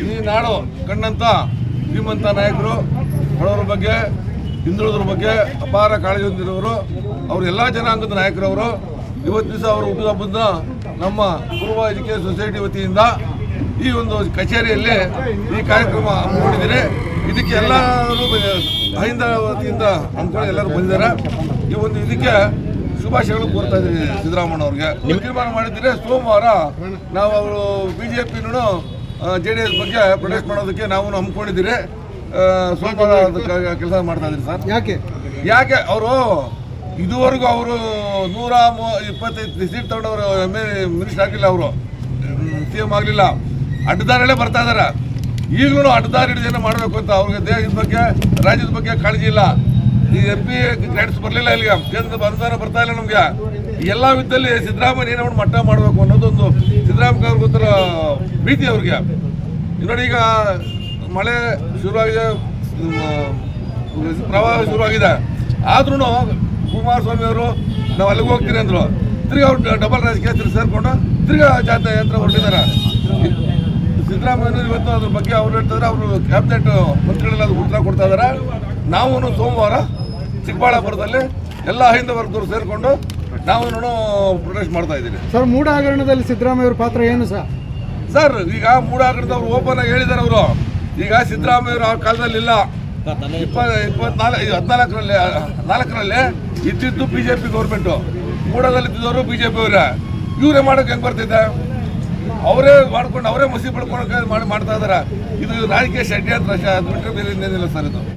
ಈ ನಾಡು ಕಣ್ಣಂತ ಶ್ರೀಮಂತ ನಾಯಕರು, ಬಡವರ ಬಗ್ಗೆ ಹಿಂದುಳಿದ್ರ ಬಗ್ಗೆ ಅಪಾರ ಕಾಳಜಿ ಹೊಂದಿರೋರು, ಅವರು ಎಲ್ಲ ಜನಾಂಗದ ನಾಯಕರವರು. ಇವತ್ತು ದಿವಸ ಅವರು ಹುಟ್ಟುಹಬ್ಬದ ನಮ್ಮ ಪೂರ್ವ ಎಜುಕೇಶನ್ ಸೊಸೈಟಿ ವತಿಯಿಂದ ಈ ಒಂದು ಕಚೇರಿಯಲ್ಲಿ ಈ ಕಾರ್ಯಕ್ರಮ ಹಮ್ಮಿಕೊಂಡಿದ್ದೀನಿ. ಇದಕ್ಕೆ ಎಲ್ಲರೂ ಅಹಿಂದ ವತಿಯಿಂದ ಅಂದ್ಕೊಂಡು ಎಲ್ಲರೂ ಬಂದಿದ್ದಾರೆ. ಈ ಒಂದು ಇದಕ್ಕೆ ಶುಭಾಶಯಗಳು ಕೋರ್ತಾ ಇದ್ದೀನಿ ಸಿದ್ದರಾಮಯ್ಯ ಅವ್ರಿಗೆ. ತೀರ್ಮಾನ ಮಾಡಿದ್ದೀರಿ ಸೋಮವಾರ ನಾವು ಅವರು ಬಿ ಜೆ ಪಿನೂ ಜೆ ಡಿ ಎಸ್ ಬಗ್ಗೆ ಪ್ರೊಟೆಸ್ಟ್ ಮಾಡೋದಕ್ಕೆ ನಾವು ಹಮ್ಮಿಕೊಂಡಿದ್ದೀರಿ ಸೋಮವಾರ ಕೆಲಸ ಮಾಡ್ತಾ ಇದ್ದೀರಿ ಸರ್. ಯಾಕೆ? ಯಾಕೆ? ಅವರು ಇದುವರೆಗೂ ಅವರು ನೂರ ಮೂ- ಇಪ್ಪತ್ತೈದು ಸೀಟ್ ತಗೊಂಡವರು ಎಂ ಎ ಮಿನಿಸ್ಟರ್ ಆಗಿಲ್ಲ ಅವರು. ಸಿ ಎಂ ಆಗಲಿಲ್ಲ. ಅಡ್ಡದಾರಲ್ಲೇ ಬರ್ತಾ ಇದಾರೆ ಈಗಲೂ ಅಡ್ಡದಾರಿ ಜನ ಮಾಡಬೇಕು ಅಂತ ಅವ್ರಿಗೆ ದೇಶದ ಬಗ್ಗೆ, ರಾಜ್ಯದ ಬಗ್ಗೆ ಕಾಳಜಿ ಇಲ್ಲ. ಈ ಎಂ ಪಿ ಗ್ರಾಂಟ್ಸ್ ಬರಲಿಲ್ಲ ಇಲ್ಲಿಗೆ. ಕೇಂದ್ರದ ಅನುದಾನ ಬರ್ತಾ ಇಲ್ಲ ನಮಗೆ. ಎಲ್ಲ ವಿಧದಲ್ಲಿ ಸಿದ್ದರಾಮಯ್ಯ ಒಂದು ಮಟ್ಟ ಮಾಡಬೇಕು ಅನ್ನೋದೊಂದು ಸಿದ್ದರಾಮಯ್ಯ ಅವ್ರಿಗೆ ಒಂಥರ ಭೀತಿ ಅವ್ರಿಗೆ. ನೋಡಿ ಈಗ ಮಳೆ ಶುರುವಾಗಿದೆ ಪ್ರವಾಹ ಶುರುವಾಗಿದೆ. ಆದ್ರೂ ಕುಮಾರಸ್ವಾಮಿ ಅವರು, ನಾವು ಅಲ್ಲಿಗೆ ಹೋಗ್ತೀನಿ ಅಂದರು. ತಿರ್ಗಿ ಅವ್ರು ಡಬಲ್ ರಾಜಕೀಯ ಸೇರ್ಕೊಂಡು ತಿರ್ಗಾ ಜಾತ್ರೆ ಯಂತ್ರ ಹೊರಟಿದ್ದಾರೆ. ಸಿದ್ದರಾಮಯ್ಯ ಇವತ್ತು ಅದ್ರ ಬಗ್ಗೆ ಅವ್ರು ಹೇಳ್ತಿದ್ರೆ ಅವರು ಕ್ಯಾಬಿನೆಟ್ ಮಂತ್ರಿಗಳೆಲ್ಲ ಅದು ಉತ್ತರ ಕೊಡ್ತಾ ಇದ್ದಾರೆ ನಾವು ಸೋಮವಾರ ಚಿಕ್ಕಬಳ್ಳಾಪುರದಲ್ಲಿ ಎಲ್ಲ ಹಿಂದ ವರ್ಗದವರು ಸೇರಿಕೊಂಡು ನಾವು ಪ್ರೊಟೆಸ್ಟ್ ಮಾಡ್ತಾ ಇದ್ದೀವಿ. ಸರ್ ಮೂಡ ಹಗರಣದಲ್ಲಿ ಸಿದ್ದರಾಮಯ್ಯ ಅವ್ರ ಪಾತ್ರ ಏನು ಸರ್? ಸರ್ ಈಗ ಮೂಡಾಗರದವ್ರು ಓಪನ್ ಆಗಿ ಹೇಳಿದ್ದಾರೆ ಅವರು. ಈಗ ಸಿದ್ದರಾಮಯ್ಯ ಆ ಕಾಲದಲ್ಲಿ ಇಲ್ಲ. ಇಪ್ಪ ಇಪ್ಪತ್ನಾಲ್ಕು ಹದಿನಾಲ್ಕರಲ್ಲಿ ನಾಲ್ಕರಲ್ಲಿ ಇದ್ದಿದ್ದು ಬಿ ಜೆ ಪಿ ಗೌರ್ಮೆಂಟು ಮೂಡದಲ್ಲಿ ಇದ್ದಿದ್ದವರು ಬಿ ಜೆ ಪಿ ಅವರೇ. ಇವರೇ ಮಾಡೋಕೆ ಹೆಂಗೆ ಬರ್ತಿದ್ದೆ? ಅವರೇ ಮಾಡ್ಕೊಂಡು, ಅವರೇ ಮಸಿ ಪಡ್ಕೊಂಡು ಮಾಡಿ ಮಾಡ್ತಾ ಇದ್ದಾರೆ ಇದು ರಾಜಕೀಯ ಷಡ್ಯಂತ್ರ ಬಿಟ್ಟರೆ ಬೇರೆ ಇನ್ನೇನಿಲ್ಲ ಸರ್ ಇದು.